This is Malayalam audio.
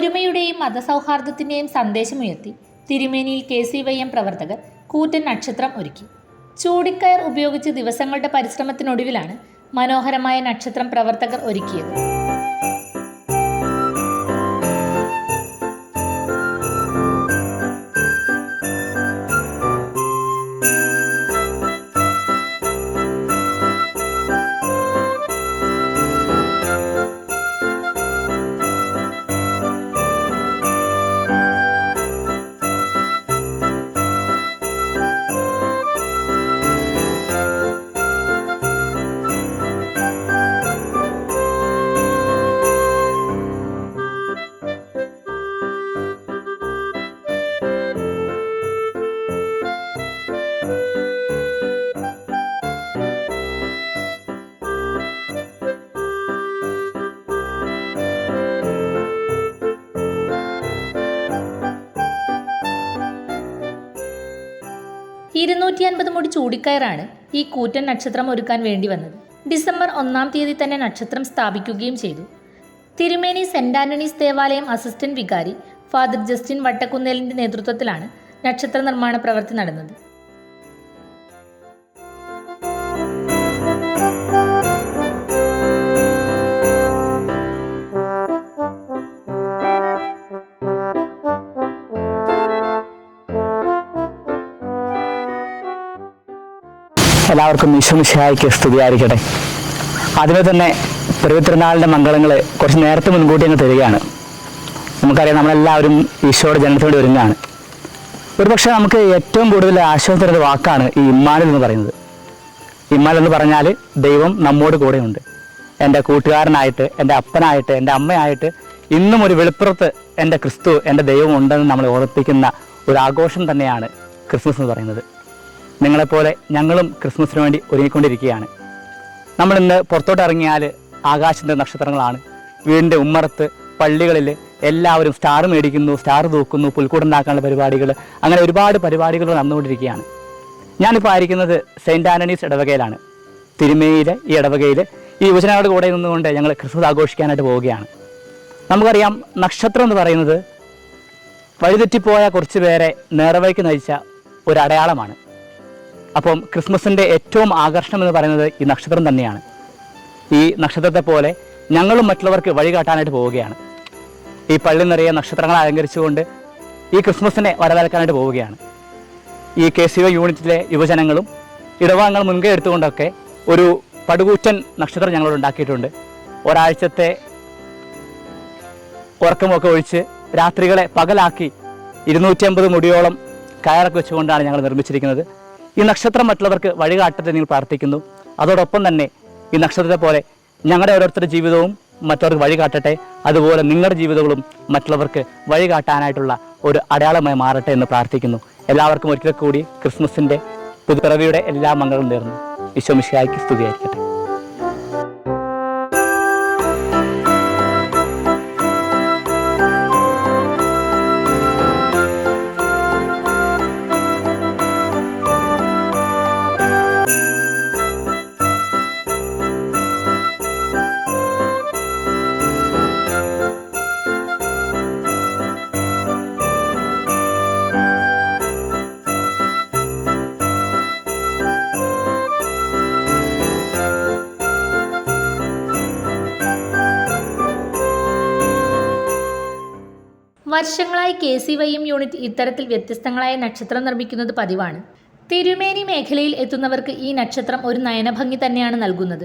ഒരുമയുടെയും മതസൗഹാർദ്ദത്തിന്റെയും സന്ദേശമുയർത്തി തിരുമേനിയിൽ കെ സി വൈ എം പ്രവർത്തകർ കൂറ്റൻ നക്ഷത്രം ഒരുക്കി. ചൂടിക്കയർ ഉപയോഗിച്ച് ദിവസങ്ങളുടെ പരിശ്രമത്തിനൊടുവിലാണ് മനോഹരമായ നക്ഷത്രം പ്രവർത്തകർ ഒരുക്കിയത്. ഇരുന്നൂറ്റി അൻപത് മുടി ചൂടിക്കയറാണ് ഈ കൂറ്റൻ നക്ഷത്രം ഒരുക്കാൻ വേണ്ടി വന്നത്. ഡിസംബർ ഒന്നാം തീയതി തന്നെ നക്ഷത്രം സ്ഥാപിക്കുകയും ചെയ്തു. തിരുമേനി സെന്റ് ആന്റണീസ് ദേവാലയം അസിസ്റ്റന്റ് വികാരി ഫാദർ ജസ്റ്റിൻ വട്ടക്കുന്നേലിന്റെ നേതൃത്വത്തിലാണ് നക്ഷത്ര നിർമ്മാണ പ്രവൃത്തി നടന്നത്. എല്ലാവർക്കും ഈശ്വമിശായിക്ക് സ്തുതിയായിരിക്കട്ടെ. അതിനെ തന്നെ പെരുവിത്തിരുന്നാളിന്റെ മംഗളങ്ങൾ കുറച്ച് നേരത്തെ മുൻകൂട്ടി അങ്ങ് തരികയാണ്. നമുക്കറിയാം നമ്മളെല്ലാവരും ഈശോയുടെ ജനനത്തോട് ഒരുങ്ങാണ്. ഒരുപക്ഷെ നമുക്ക് ഏറ്റവും കൂടുതൽ ആശ്വാസം തരുന്ന വാക്കാണ് ഈ ഇമ്മാനിൽ എന്ന് പറയുന്നത്. ഇമ്മാൽ എന്ന് പറഞ്ഞാൽ ദൈവം നമ്മോട് കൂടെയുണ്ട്. എന്റെ കൂട്ടുകാരനായിട്ട് എന്റെ അപ്പനായിട്ട് എന്റെ അമ്മയായിട്ട് ഇന്നും ഒരു വെളിപ്പുറത്ത് എന്റെ ക്രിസ്തു എന്റെ ദൈവം ഉണ്ടെന്ന് നമ്മളെ ഓർപ്പിക്കുന്ന ഒരു ആഘോഷം തന്നെയാണ് ക്രിസ്മസ് എന്ന് പറയുന്നത്. നിങ്ങളെപ്പോലെ ഞങ്ങളും ക്രിസ്മസിന് വേണ്ടി ഒരുങ്ങിക്കൊണ്ടിരിക്കുകയാണ്. നമ്മൾ ഇന്ന് പുറത്തോട്ട് ഇറങ്ങിയാൽ ആകാശത്തിന്റെ നക്ഷത്രങ്ങളാണ്. വീടിന്റെ ഉമ്മറത്ത് പള്ളികളിൽ എല്ലാവരും സ്റ്റാർ മേടിക്കുന്നു സ്റ്റാർ തൂക്കുന്നു പുൽക്കൂടുണ്ടാക്കാനുള്ള പരിപാടികൾ അങ്ങനെ ഒരുപാട് പരിപാടികൾ നടന്നുകൊണ്ടിരിക്കുകയാണ്. ഞാനിപ്പോൾ ആയിരിക്കുന്നത് സെയിന്റ് ആന്റണീസ് ഇടവകയിലാണ്. തിരുമേയിലെ ഈ ഇടവകയിൽ ഈ യുവജനങ്ങളുടെ കൂടെ നിന്നുകൊണ്ട് ഞങ്ങൾ ക്രിസ്മസ് ആഘോഷിക്കാനായിട്ട് പോവുകയാണ്. നമുക്കറിയാം നക്ഷത്രം എന്ന് പറയുന്നത് വഴിതെറ്റിപ്പോയ കുറച്ച് പേരെ നേർവഴിക്ക് നയിച്ച ഒരു അടയാളമാണ് അപ്പം ക്രിസ്മസിന്റെ ഏറ്റവും ആകർഷണം എന്ന് പറയുന്നത് ഈ നക്ഷത്രം തന്നെയാണ്. ഈ നക്ഷത്രത്തെ പോലെ ഞങ്ങളും മറ്റുള്ളവർക്ക് വഴി കാട്ടാനായിട്ട് പോവുകയാണ്. ഈ പള്ളി നിറയെ നക്ഷത്രങ്ങൾ അലങ്കരിച്ചുകൊണ്ട് ഈ ക്രിസ്മസിനെ വരവേൽക്കാനായിട്ട് പോവുകയാണ്. ഈ കെ സി ഒ യൂണിറ്റിലെ യുവജനങ്ങളും ഇടവാങ്ങൾ മുൻകൈ എടുത്തുകൊണ്ടൊക്കെ ഒരു പടുകൂറ്റൻ നക്ഷത്രം ഞങ്ങളോട് ഉണ്ടാക്കിയിട്ടുണ്ട്. ഒരാഴ്ചത്തെ ഉറക്കമൊക്കെ ഒഴിച്ച് രാത്രികളെ പകലാക്കി ഇരുന്നൂറ്റി അമ്പത് മുടിയോളം കയറൊക്കെ വെച്ചുകൊണ്ടാണ് ഞങ്ങൾ നിർമ്മിച്ചിരിക്കുന്നത്. ഈ നക്ഷത്രം മറ്റുള്ളവർക്ക് വഴികാട്ടത്തെ നിങ്ങൾ പ്രാർത്ഥിക്കുന്നു. അതോടൊപ്പം തന്നെ ഈ നക്ഷത്രത്തെ പോലെ ഞങ്ങളുടെ ഓരോരുത്തരുടെ ജീവിതവും മറ്റവർക്ക് വഴി കാട്ടട്ടെ അതുപോലെ നിങ്ങളുടെ ജീവിതങ്ങളും മറ്റുള്ളവർക്ക് വഴി കാട്ടാനായിട്ടുള്ള ഒരു അടയാളമായി മാറട്ടെ എന്ന് പ്രാർത്ഥിക്കുന്നു. എല്ലാവർക്കും ഒരിക്കൽ കൂടി ക്രിസ്മസിന്റെ പുതുപ്പിറവിയുടെ എല്ലാ മംഗളും നേർന്നു വിശ്വമിഷയായിക്ക് സ്തുതിയായിരിക്കട്ടെ. വർഷങ്ങളായി K C Y M unit ഇത്തരത്തിൽ വ്യത്യസ്തങ്ങളായ നക്ഷത്രം നിർമ്മിക്കുന്നത് പതിവാണ്. തിരുമേനി മേഖലയിൽ എത്തുന്നവർക്ക് ഈ നക്ഷത്രം ഒരു നയനഭംഗി തന്നെയാണ് നൽകുന്നത്.